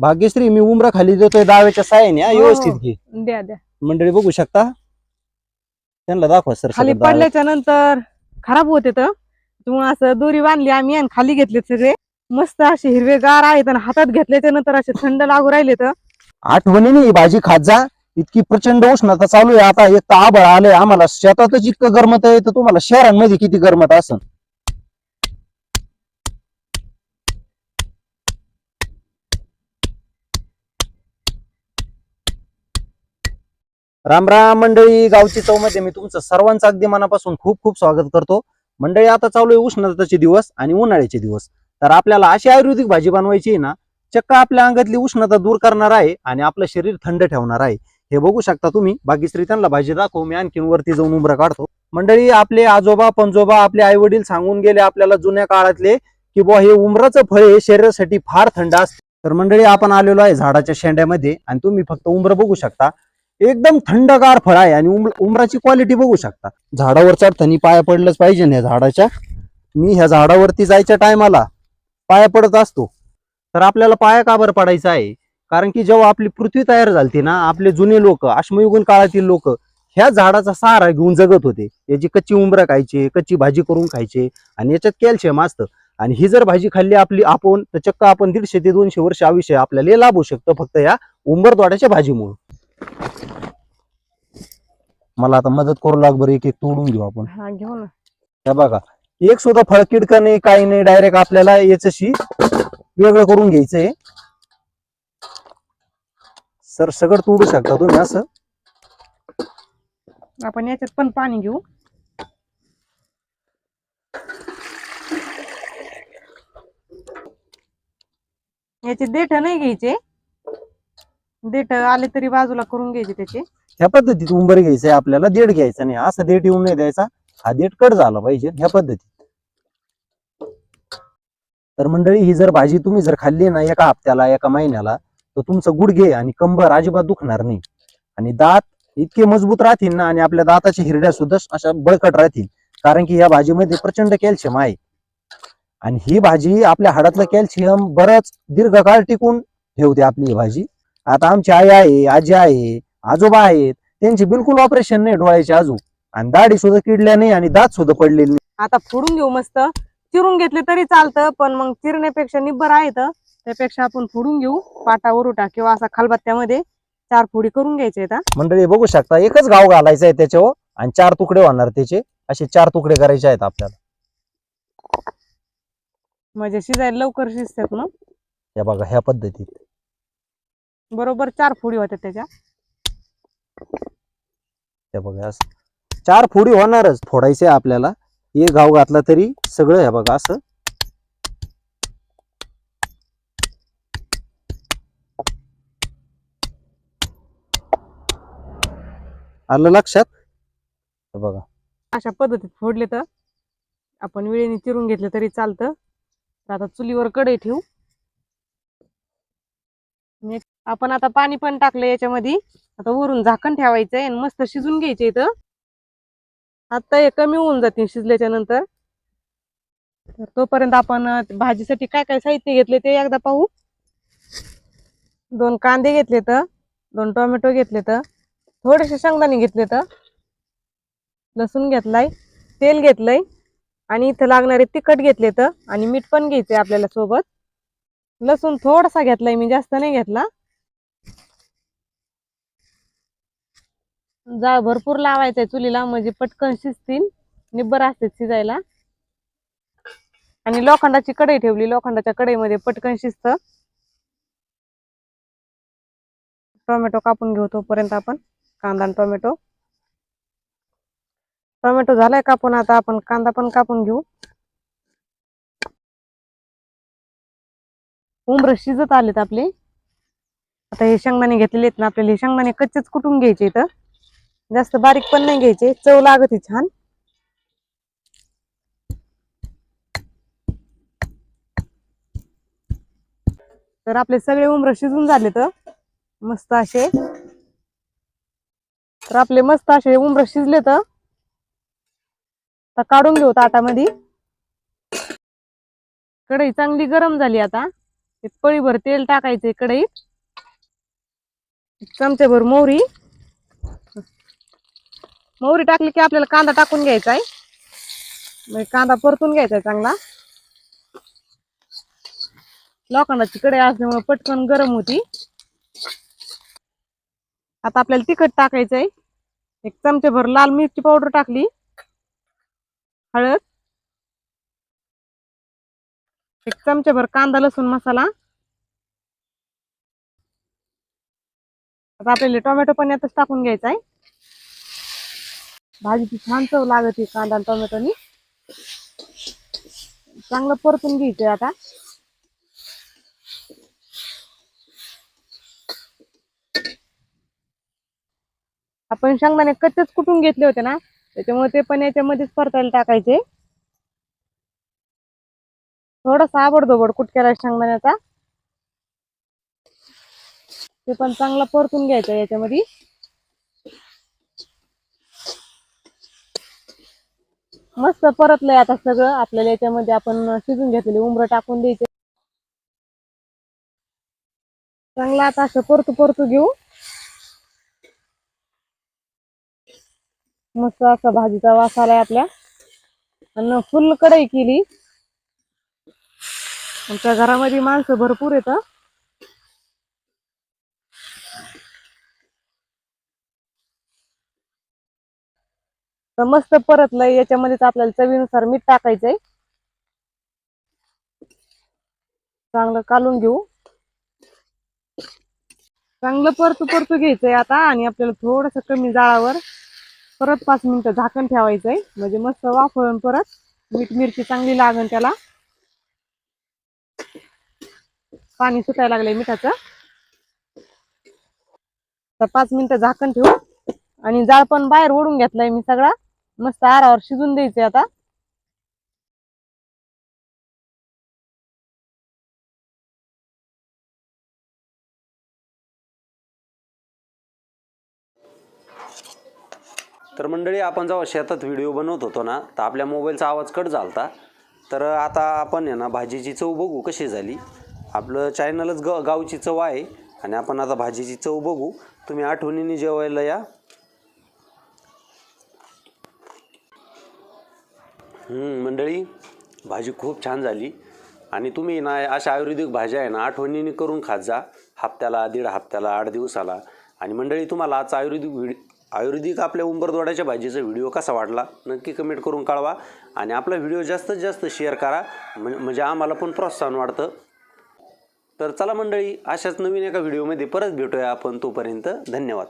भाग्यश्री मी उमरा खाली देतोय दाव्याच्या साह्याने हा, हो. व्यवस्थित घे. द्या द्या. मंडळी बघू शकता. त्यांना दाखवा सर खाली पडल्याच्या नंतर खराब होते तर तुम्ही असं दोरी बांधली आम्ही आणि खाली घेतले सगळे. मस्त असे हिरवेगार आहेत आणि हातात घेतल्याच्या नंतर असे थंड लागू राहिले तर. आठवणीने ही भाजी खात जा. इतकी प्रचंड उष्णता चालू आहे. आता एक तर आबळ आलंय आम्हाला. शेतातच इतकं गरमत आहे तर तुम्हाला शहरांमध्ये किती गरमत असन राम राम मंडळी गावची चौमध्ये मी तुमचं सर्वांचं अगदी मनापासून खूप खूप स्वागत करतो. मंडळी आता चालू आहे उष्णतेचे दिवस आणि उन्हाळ्याचे दिवस. तर आपल्याला अशी आयुर्वेदिक भाजी बनवायची आहे ना चक्क आपल्या अंगातली उष्णता दूर करणार आहे आणि आपलं शरीर थंड ठेवणार आहे. हे बघू शकता तुम्ही. बाकीश्री त्यांना भाजी दाखवू. मी आणखीन वरती जाऊन उमरा काढतो. मंडळी आपले आजोबा पंजोबा आपले आई वडील सांगून गेले आपल्याला जुन्या काळातले की बुवा हे उमराचं फळ हे शरीरासाठी फार थंड असते. तर मंडळी आपण आलेलो आहे झाडाच्या शेंड्यामध्ये आणि तुम्ही फक्त उमरं बघू शकता. एकदम थंडगार फळ आहे आणि उम- उमराची क्वालिटी बघू शकता. झाडावर चढताना पाया पडलंच पाहिजे ना झाडाच्या मी ह्या झाडावरती जायच्या टायमाला पाया पडत असतो. तर आपल्याला पाया का बरं पडायचा आहे? कारण की जेव्हा आपली पृथ्वी तयार झाली ना आपले जुने लोक अश्मयुगीन काळातील लोक ह्या झाडाचा सहारा घेऊन जगत होते. याची कच्ची उंबरं खायचे कच्ची भाजी करून खायचे आणि याच्यात कॅल्शियम असतं. आणि ही जर भाजी खाल्ली आपली आपण तर चक्क आपण दीडशे ते दोनशे वर्ष आयुष्य आपल्याला लाभू शकतं फक्त या उंबरद्वाड्याच्या भाजीमुळे. मला आता मदत करू लाग बरं एक एक तोडून घेऊ आपण. हा घेऊ ना. हे बघा एक सुद्धा फळ किडकं नाही काही नाही डायरेक्ट आपल्याला याच्याशी वेगळं करून घ्यायचंय. सर सगळं तोडू शकता तुम्ही असं? आपण याच्यात पण पाणी घेऊ. याचे देठ नाही घ्यायचे. देठ आले तरी बाजूला करून घ्यायचे त्याचे. ह्या पद्धतीत उंबर घ्यायचंय आपल्याला देठ घ्यायचा नाही. असं देठ येऊन नाही द्यायचा. हा देठ कट झाला पाहिजे ह्या पद्धतीत. तर मंडळी ही जर भाजी तुम्ही जर खाल्ली ना एका हप्त्याला एका महिन्याला तर तुमचं गुडघे आणि कंबर अजिबात दुखणार नाही. आणि दात इतके मजबूत राहतील ना आणि आपल्या दाताच्या हिरड्या सुद्धा अशा बळकट राहतील. कारण की या भाजीमध्ये प्रचंड कॅल्शियम आहे. आणि ही भाजी आपल्या हाडातलं कॅल्शियम बरंच दीर्घकाळ टिकून ठेवते आपली ही भाजी. आता आमची आई आहे आजी आहे आजोबा आहेत त्यांची बिलकुल ऑपरेशन नाही डोळ्याचे अजून आणि दाढी सुद्धा किडल्या नाही आणि दात सुद्धा पडलेले नाही. आता फोडून घेऊ मस्त. चिरून घेतले तरी चालतं पण मग चिरण्यापेक्षा निब्बर आहे तर त्यापेक्षा आपण फोडून घेऊ पाटा उरुटा किंवा असा खालबत्त्यामध्ये चार फोडी करून घ्यायचे मंडळी बघू शकता एकच गाव घालायचं आहे त्याच्यावर आणि चार तुकडे होणार त्याचे. असे चार तुकडे करायचे आहेत आपल्याला. म्हणजे शिजायला लवकर शिजतात मग हे बघा ह्या पद्धतीत. बरोबर चार फोडी होत्या त्याच्या. हे बघा असं चार फोडी होणारच फोडायचे आपल्याला. एक गाव घातला तरी सगळं हे बघा असं. आलं लक्षात? बघा. अशा पद्धतीत फोडले तर आपण वेळेने चिरून घेतलं तरी चालतं. तर आता चुलीवर कढई ठेवू. आपण आता पाणी पण टाकलं याच्यामध्ये. आता वरून झाकण ठेवायचंय आणि मस्त शिजून घ्यायचे इथं. आता हे कमी होऊन जातील शिजल्याच्या नंतर तर तोपर्यंत आपण भाजीसाठी काय काय साहित्य घेतले ते एकदा पाहू. दोन कांदे घेतले तर दोन टोमॅटो घेतले तर थोडेसे शेंगदाणे घेतले तर लसूण घेतलाय तेल घेतलंय आणि इथं लागणारे तिखट घेतले तर आणि मीठ पण घ्यायचंय आपल्याला सोबत. लसूण थोडासा घेतलाय मी जास्त नाही घेतला. जाळ भरपूर लावायचंय चुलीला म्हणजे पटकन शिजतील. निब्बर असते शिजायला. आणि लोखंडाची कढई ठेवली लोखंडाच्या कढईमध्ये पटकन शिजत. टोमॅटो कापून घेऊ तोपर्यंत आपण कांदा आणि टोमॅटो. टोमॅटो झालाय कापून आता आपण कांदा पण कापून घेऊ. उमर शिजत आलेत आपले. आता हे शेंगदाणे घेतलेले आहेत ना आपल्याला हे शेंगदाणे कच्चेच कुटून घ्यायचे इथं? जास्त बारीक पण नाही घ्यायचे. चव लागत छान. तर आपले सगळे उमर शिजून झाले तर मस्त असे. तर आपले मस्त असे उमर शिजले तर काढून घेऊ ताटामध्ये. कढई चांगली गरम झाली आता. पळीभर तेल टाकायचंय कढईत. चमच्याभर मोहरी. मोहरी टाकली की आपल्याला कांदा टाकून घ्यायचा आहे. म्हणजे कांदा परतून घ्यायचा आहे चांगला. लोखंडाची कडे असल्यामुळे पटकन गरम होती. आता आपल्याला तिखट टाकायचं आहे. एक चमचेभर लाल मिरची पावडर टाकली. हळद. एक चमच्याभर कांदा लसूण मसाला. आता आपल्याला टोमॅटो पण यातच टाकून घ्यायचा आहे. भाजीची छान चव लागते कांदा आणि टोमॅटोनी. चांगलं परतून घ्यायचंय आता. आपण शेंगदाणे कच्चेच कुटून घेतले होते ना त्याच्यामुळे ते पण याच्यामध्येच परतायला टाकायचे. थोडासा आबडधोबड कुटक्याला शेंगदाण्याचा. ते पण चांगला परतून घ्यायचं याच्यामध्ये. मस्त परतलंय आता सगळं आपल्याला याच्यामध्ये आपण शिजून घेतलेले उमरं टाकून द्यायचे. चांगला आता असं परतू परतू घेऊ. मस्त असा भाजीचा वास आलाय आपल्या. आणि फुल कढई केली. आमच्या घरामध्ये माणसं भरपूर येतं. तर मस्त परतलं याच्यामध्येच आपल्याला चवीनुसार मीठ टाकायचंय. चांगलं कालून घेऊ. चांगलं परतू परतू घ्यायचंय आता आणि आपल्याला थोडस कमी जाळावर परत पाच मिनिटं झाकण ठेवायचंय. म्हणजे मस्त वाफळून परत मीठ मिरची चांगली लागण त्याला. पाणी सुटायला लागलंय मिठाचं. तर पाच मिनिटं झाकण ठेवू. आणि जाळ पण बाहेर ओढून घेतलाय मी सगळा. मस्त आरावर शिजून द्यायचे आता. तर मंडळी आपण जेव्हा शेतात व्हिडिओ बनवत होतो ना तर आपल्या मोबाईलचा आवाज कट झाला तर आता आपण आहे ना भाजीची चव बघू कशी झाली. आपलं चॅनलच ग गावची चव आहे. आणि आपण आता भाजीची चव बघू. तुम्ही आठवणीने जेवायला या. मंडळी भाजी खूप छान झाली. आणि तुम्ही ना अशा आयुर्वेदिक भाज्या आहे ना आठवणीने करून खात जा. हप्त्याला दीड हप्त्याला आठ दिवसाला. आणि मंडळी तुम्हाला आजचा आयुर्वेदिक व्हिडि आयुर्वेदिक आपल्या उंबरदोड्याच्या भाजीचा व्हिडिओ कसा वाटला नक्की कमेंट करून कळवा. आणि आपला व्हिडिओ जास्तीत जास्त शेअर करा. म्हणजे आम्हाला पण प्रोत्साहन वाढतं तर चला मंडळी अशाच नवीन एका व्हिडिओमध्ये परत भेटूया आपण तोपर्यंत. धन्यवाद.